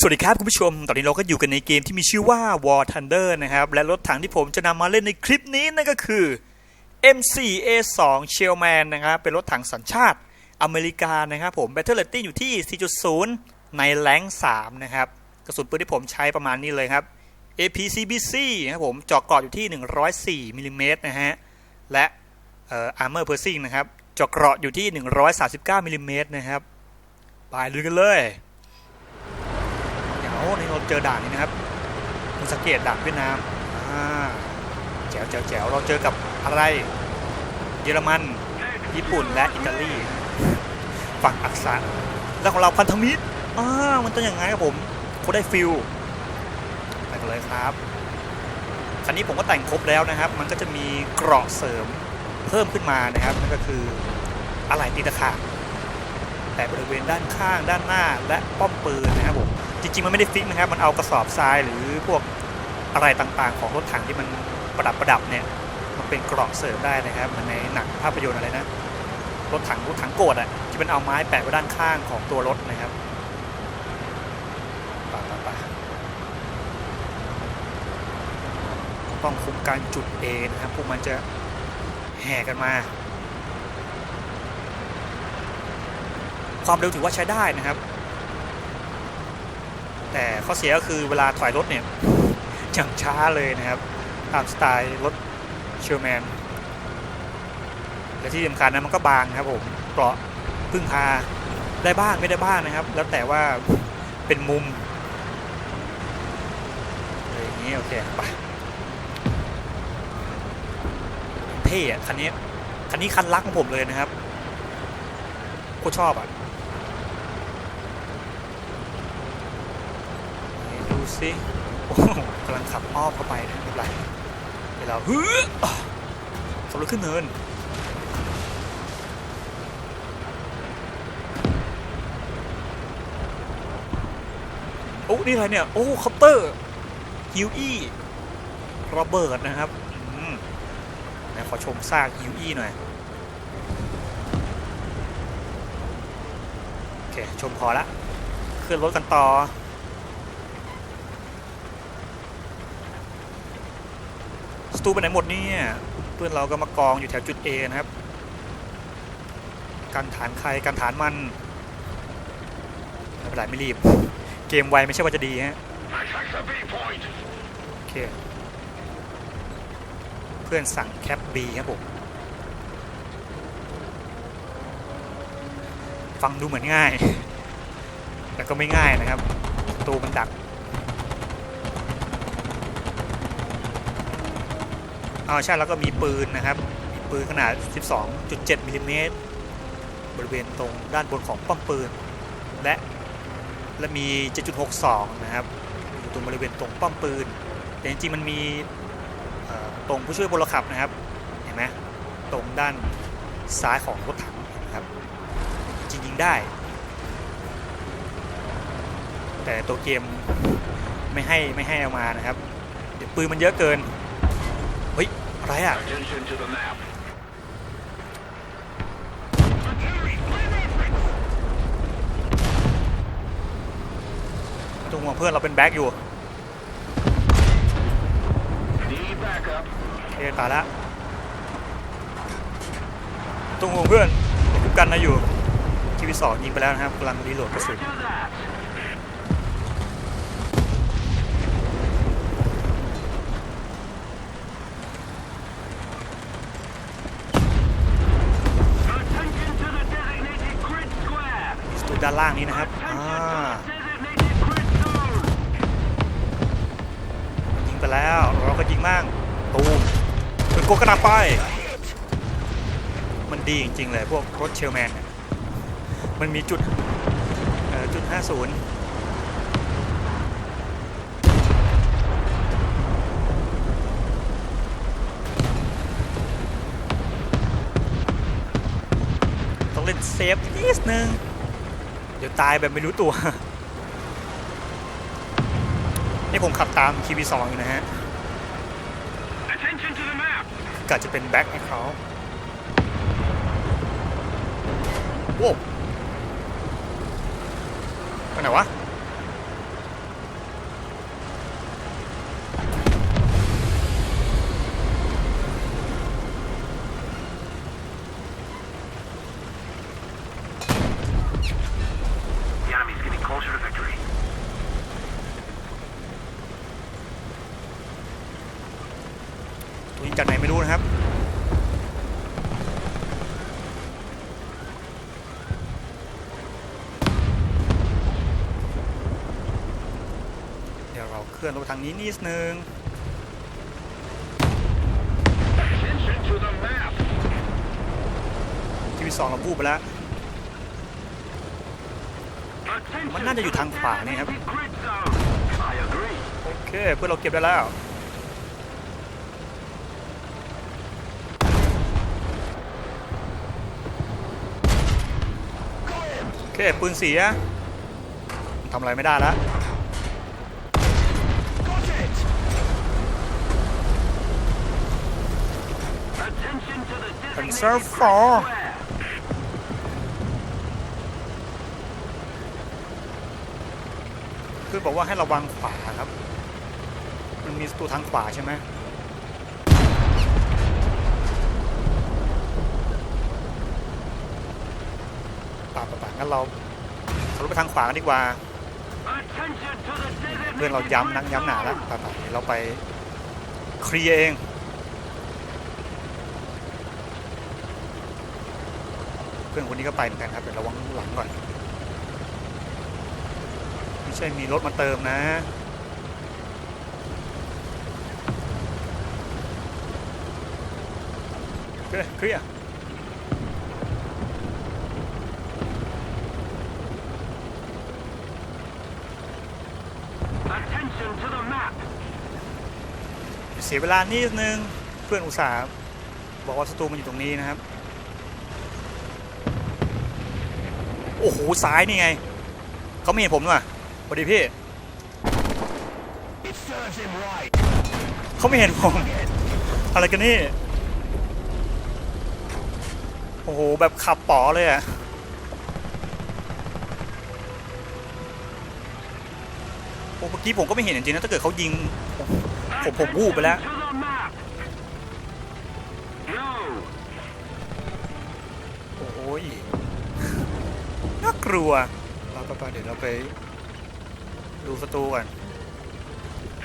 สวัสดีครับคุณผู้ชม ตอนนี้เราก็อยู่กันในเกมที่มีชื่อว่า War Thunder นะครับ และรถถังที่ผมจะนำมาเล่นในคลิปนี้นั่นก็คือ M4A2 Shellman นะครับ เป็นรถถังสัญชาติอเมริกานะครับผม Battle Rating อยู่ที่ 4.0 ในแรง3นะครับ กระสุนปืนที่ผมใช้ประมาณนี้เลยครับ APCBC นะครับผมเจาะกรอบอยู่ที่ 104มิลลิเมตรนะฮะ และเอ่อ Armor Piercing นะครับเจาะเกราะอยู่ที่ 139มิลลิเมตรนะครับ ไปลุยกันเลย เดี๋ยวในเราเจอด่านนี้นะครับคุณสังเกตด่านเวียดนามอ่าแจ๋วแจ๋วแจ๋วเราเจอกับอะไร เยอรมัน ญี่ปุ่นและอิตาลีฝั่งอักษรแล้วของเราพันธมิตรอ่ามันต้องอย่างไงครับผมเขาได้ฟิลไปกันเลยครับคันนี้ผมก็แต่งครบแล้วนะครับ มันก็จะมีเกราะเสริมเพิ่มขึ้นมานะครับนั่นก็คืออะไหล่ตีตะขาบแต่บริเวณด้านข้างด้านหน้าและป้อมปืนนะครับผม จริงๆ มันไม่ได้ฟิกนะครับ มันเอากระสอบทรายหรือพวกอะไรต่างๆ ของรถถังที่มันประดับประดับเนี่ยมันเป็นกราะเสริมได้นะครับเหมันในหนังภาพยนตร์อะไรนะรถถังรถถังโกดอะที่มันเอาไม้แปะไว้ด้านข้างของตัวรถนะครับปไปไปต้องคุมการจุด A นะครับพวกมันจะแห่กันมา ความเร็วถือว่าใช้ได้นะครับ แต่ข้อเสียก็คือเวลาถอยรถเนี่ยอย่างช้าเลยนะครับตามสไตล์รถเชลแมนและที่สำคัญนะมันก็บางครับผมเกราะพึ่งพาได้บ้างไม่ได้บ้างนะครับ แล้วแต่ว่าเป็นมุมอะไรอย่างนี้โอเคไปเท่อะคันนี้คันนี้คันรักของผมเลยนะครับโคตรชอบอะ ไหนดู สิโอ้กำลังขับอ้อมเข้าไปนะไม่เป็นไรเดี๋ยวเราฮึขับรถขึ้นเนินโอ้นี่อะไรเนี่ย โอ้คอปเตอร์ฮิวอี้ระเบิดนะครับอขอชมซากฮิวอี้หน่อย โอเค ชมพอละ ขึ้นรถกันต่อ สตูไปไหนหมดเนี่ยเพื่อนเราก็มากองอยู่แถวจุด A นะครับกันฐานใครกันฐานมันไม่เป็นไรไม่รีบ เกมไวไม่ใช่ว่าจะดีฮะโอเคเพื่อนสั่งแคป B ครับผมฟังดูเหมือนง่าย แต่ก็ไม่ง่ายนะครับ ประตูมันดัก อ๋อใช่แล้วก็มีปืนนะครับมีปืนขนาด 12.7มิลลิเมตรบริเวณตรงด้านบนของป้อมปืน และและมี 7.62 นะครับอยู่ตรงบริเวณตรงป้อมปืน แต่จริงๆมันมีตรงผู้ช่วยพลขับนะครับเห็นไหมตรงด้านซ้ายของรถถังนะครับจริงๆได้ แต่ตัวเกมไม่ให้ไม่ให้เอามานะครับ เดี๋ยวปืนมันเยอะเกิน อะไรอะ Attention to the map. ตรงหัวงเพื่อนเราเป็นแบ็กอยู่ Need backup. โอเคตายละตรงหัวงเพื่อนคุมกันนะอยู่ ทีวีสองยิงไปแล้วนะครับกำลังรีโหลดกระสุน Do that. สตู ด้านล่างนี้นะครับอ่ายิงไปแล้วเราก็ยิงบ้างตูมเป็นโกกระดาษไป มันดีจริงๆเลยพวกรถเชลแมนเนี่ยมันมีจุดเอ่อจุด 50ต้องเล่นเซฟนิดนึง เดี๋ยวตายแบบไม่รู้ตัว นี่ผมขับตามคีวีสองอยู่นะฮะ Attention to the map. กะจะเป็นแบ็คให้เขาโว้วไปไหนวะ closer to victory. ตัวยิงจากไหนไม่รู้นะครับ เคลื่อนรถทางนี้นิดนึงทีวีสองเราพูดไปแล้ว มันน่าจะอยู่ทางขวานี่ครับ โอเคเพื่อนเราเก็บได้แล้วโอเคปืนเสียทำอะไรไม่ได้แล้ว Attention to the Conserve designated for grid square. คือบอกว่าให้ระวังขวาครับ มันมีตัวทางขวาใช่ไหมป่าป่าป่างั้นเราขับรถไปทางขวากันดีกว่า Attention to the designated เพื่อนเราย้ำนักย้ำหนาแล้วป่าป่าเดี๋ยวเราไปเคลียร์เอง เพื่อนคนนี้ก็ไปเหมือนกันครับเดี๋ยวระวังหลังก่อนไม่ใช่มีรถมาเติมนะโอเคเคลียร์ Attention to the map. เสียเวลานิดนึงเพื่อนอุตส่าห์บอกว่าศัตรูมันอยู่ตรงนี้นะครับ โอ้โหซ้ายนี่ไงเขาไม่เห็นผมด้วยสวัสดีพี่ right. เขาไม่เห็นผมอะไรกันนี่โอ้โหแบบขับป๋อเลยอะโอ้เมื่อกี้ผมก็ไม่เห็นจริงๆนะถ้าเกิดเขายิงผมผมวูบไปแล้วโอ้ย น่ากลัวเราไปๆเดี๋ยวเราไปดูศัตรูก่อน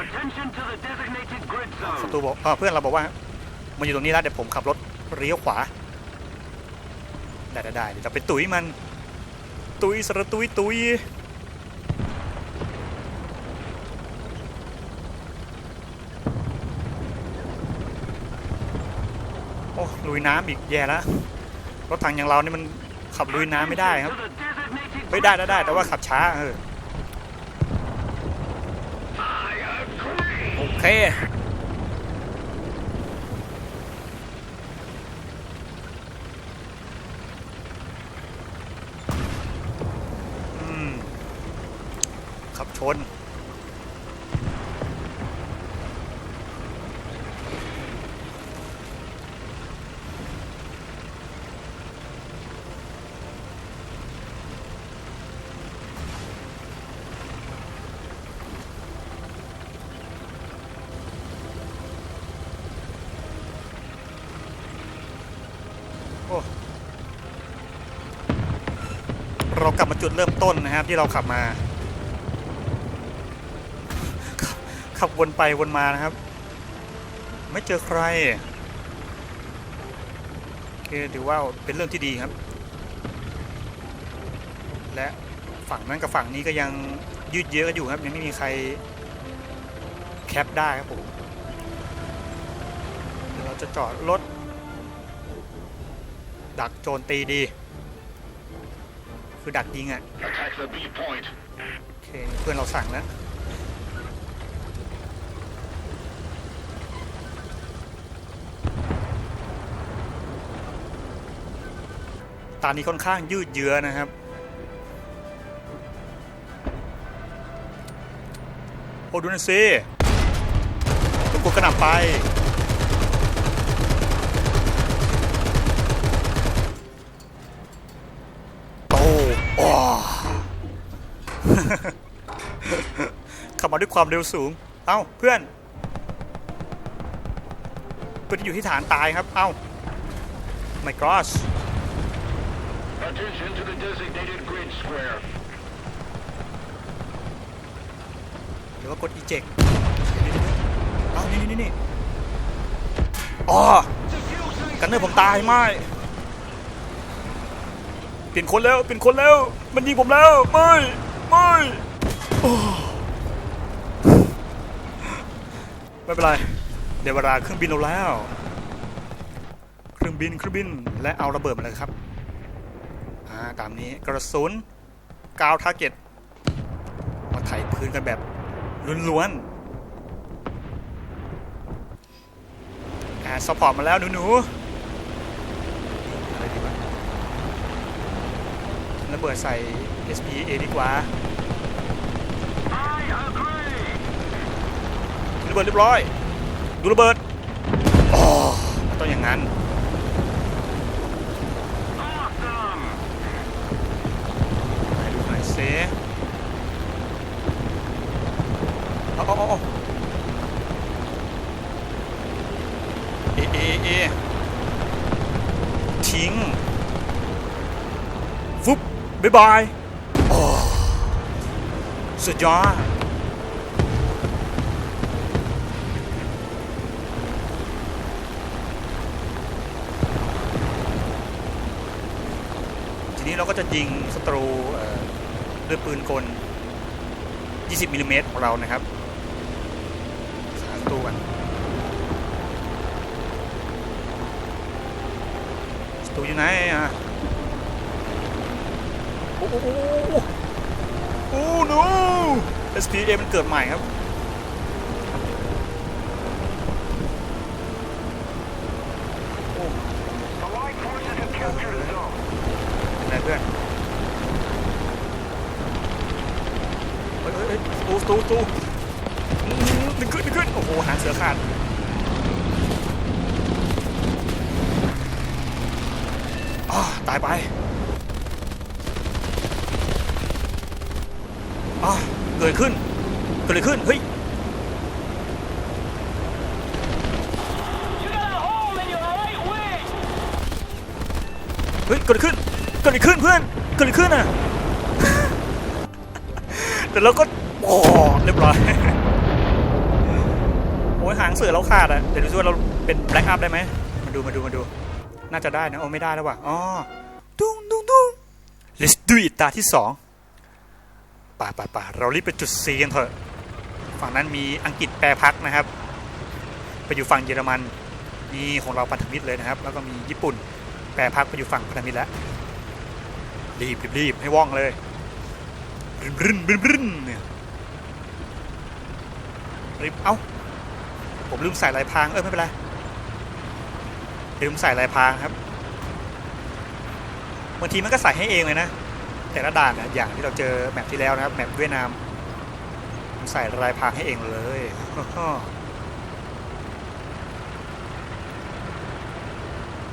Attention to the designated grid ศั zone. ตรูบอกอ่าเพื่อนเราบอกว่ามันอยู่ตรงนี้แล้วเดี๋ยวผมขับรถเลี้ยวขวาได้ได้ได้เดี๋ยวจะไปตุ๋ยมัน ตุ๋ยสระตุ๋ยตุ๋ยโอ้ลุยน้ำอีกแย่แล้วรถถังอย่างเรานี่มันขับลุยน้ำไม่ได้ครับ To the designated เฮ้ยได้ได้ได้แต่ว่าขับช้าเออโอเคขับชน โอ้เรากลับมาจุดเริ่มต้นนะครับที่เราขับมาขับขับวนไปวนมานะครับ ไม่เจอใครโอเคถือว่าเป็นเรื่องที่ดีครับ และฝั่งนั้นกับฝั่งนี้ก็ยังยืดเยื้อกันอยู่ครับ ยังไม่มีใครแคปได้ครับผมเราจะจอดรถ ดักโจรตีดี คือดักยิงอะ Attack the B point. โอเคเพื่อนเราสั่งแล้วตานี้ค่อนข้างยืดเยื้อนะครับ โอ้ดูนั่นสิตุกกกระหน่ำไป โตโอ้ ขับมาด้วยความเร็วสูง เอ้าเพื่อนเพื่อนที่อยู่ที่ฐานตายครับ เอ้า my gosh Attention to the designated grid square. รือว่ากด eject นี่นี่นี่อ้าวนี่นี่นี่อ๋อกันเนอร์ผมตายไม่เปลี่ยนคนแล้วเปลี่ยนคนแล้ว มันยิงผมแล้ว ไม่ ไม่โอ้ ไม่เป็นไรเดี๋ยวเวลาเครื่องบินเราแล้ว เครื่องบินเครื่องบินและเอาระเบิดมาเลยครับอ่าตามนี้กระสุนกาวทาร์เก็ตมาไถพื้นกันแบบล้วนๆอ่าซัพพอร์ตมาแล้วหนูๆระระเบิดใส่ SPA ดีกว่า ระเบิดเรียบร้อย ดูระเบิดอ๋อต้องอย่างนั้นไหนดูหน่อยเซเอาเอาเอาเอเอเอทิ้งฟุบบ๊ายบายโอ้สุดยอดที นี้เราก็จะยิงศัตรูด้วยปืนกล 20 มิลลิเมตรของเรานะครับสามตัวกันศัตรูอยู่ไหนอะโอ้โหโอ้โห no SPA มันเกิดใหม่ครับ Allied forces have captured a zone. เป็นไรเพื่อน เฮ้ยเฮ้ตูตูตูอื้อหือดึงขึ้นดึงขึ้น โอ้โห หางเสือขาดอตายไปอ่าเกิดขึ้น เกิดอะไรขึ้น เฮ้ยเฮ้ยเกิดอะไรขึ้น เกิดอะไรขึ้นเพื่อน เกิดอะไรขึ้นอะ แต่เราก็ โอ้เรียบร้อย โอ้ยหางเสือเราขาดอะเดี๋ยวดูซิว่าเราเป็นแบล็กอัพได้ไหมมาดูมาดูมาดู น่าจะได้นะโอ้ไม่ได้แล้วว่ะอ๋อตุ้งตุ้งตุ้ง let's do it ตาที่สองป่าป่าป่าเรารีบไปจุด C กันเถอะฝั่งนั้นมีอังกฤษแปรพักนะครับ ไปอยู่ฝั่งเยอรมันนี่ของเราพันธมิตรเลยนะครับ แล้วก็มีญี่ปุ่นแปรพักไปอยู่ฝั่งพันธมิตรแล้วรีบรีบรีบให้ว่องเลยรึนรึนรึนรึนเนี่ย รีบเอ้า ผมลืมใส่ลายพราง เออไม่เป็นไร ลืมใส่ลายพรางครับ บางทีมันก็ใส่ให้เองเลยนะ แต่ละด่านนะอย่างที่เราเจอแมปที่แล้วนะครับ แมปเวียดนามผมใส่ลายพรางให้เองเลย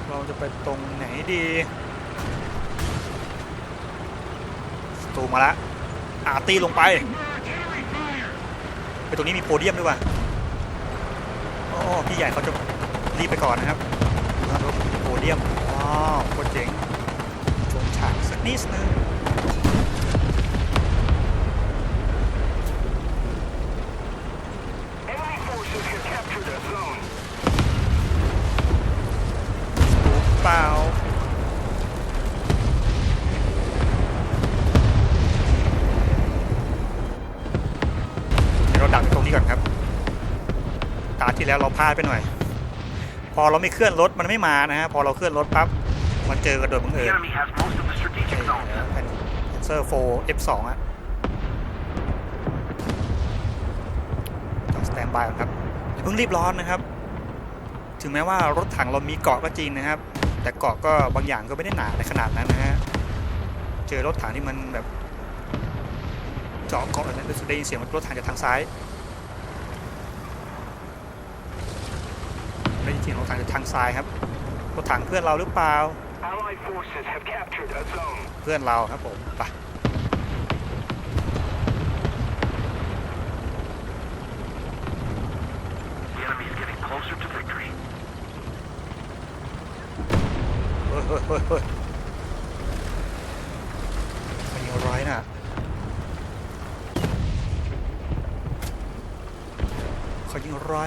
เราจะไปตรงไหนดีตูมาละอาตีลงไป ตรงนี้มีโพเดียมด้วยว่ะโอ้พี่ใหญ่เขาจะรีบไปก่อนนะครับแล้วโพเดียมว้าวโคตรเจ๋งชมฉากสักนิดนึง พลาดไปหน่อย พอเราไม่เคลื่อนรถมันไม่มานะฮะพอเราเคลื่อนรถปั๊บมันเจอกันโดยบัง The เอิญ enemy has most of the strategic zones. เป็นเซอร์โฟ F2 อะจอสแตนบายก่อนครับอย่าเพิ่งรีบร้อนนะครับ ถึงแม้ว่ารถถังเรามีเกาะก็จริงนะครับ แต่เกาะก็บางอย่างก็ไม่ได้หนาในขนาดนั้นนะฮะเจอรถถังที่มันแบบเจาะเกาะอะไรนั้นรู้สึกได้ยินเสียงรถถังจากทางซ้าย ได้ยินเสียงรถถังจากทางซ้ายครับรถถังเพื่อนเราหรือเปล่า Allied forces have captured a zone. เพื่อนเราครับผมไป The enemy is getting closer to victory. เฮ้ยเฮ้ยเฮ้ยเฮ้ยมันยิงอะไรน่ะ เขายิงอะไร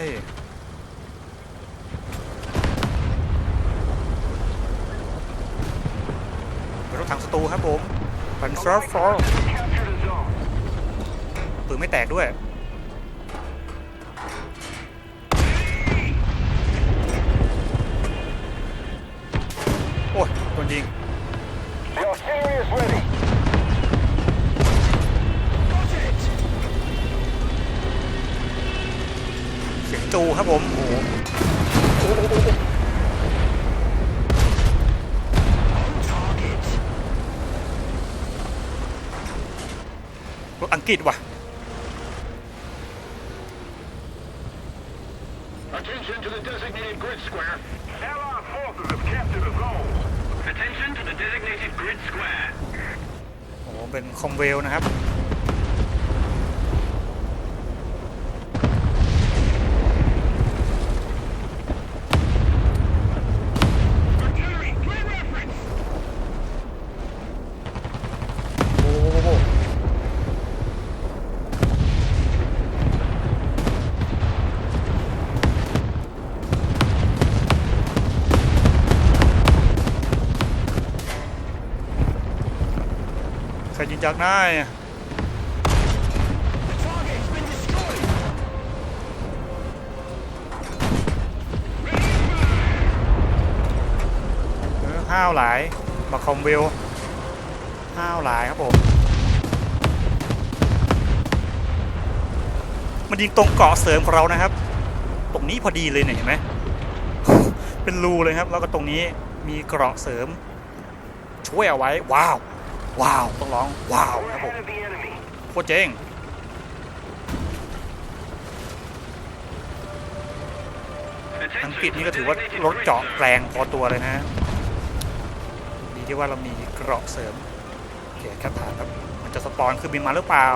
เป็นรถถังศัตรูครับผมปันซอร์ ฟอร์ Captured a zone. ปืนไม่แตกด้วย the designated grid square. โอ้โหเป็นคอมเวลนะครับ ครยิงจากหน้าอะ The target's been destroyed. เออห้าวหลายมาคอมเวลห้าวหลายครับผม มันยิงตรงเกาะเสริมของเรานะครับ ตรงนี้พอดีเลยเนี่ยเห็นไหมเป็นรูเลยครับ แล้วก็ตรงนี้มีเกราะเสริม ช่วยเอาไว้ ว้าว ว้าวต้องร้องว้าวครับผมโคตรเจ๋งอังกฤษนี่ก็ถือว่ารถเจาะแรงพอตัวเลยนะดีที่ว่าเรามีเกราะเสริมโอเคครับฐานครับมันจะสปอนคือบินมาหรือเปล่า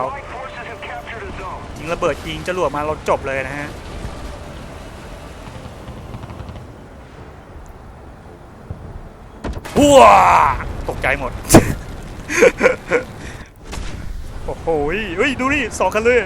ยิงระเบิดยิงจรวดมาเราจบเลยนะฮะว้าตกใจหมด โอ้โหเฮ้ย ดูดิสองคันเลย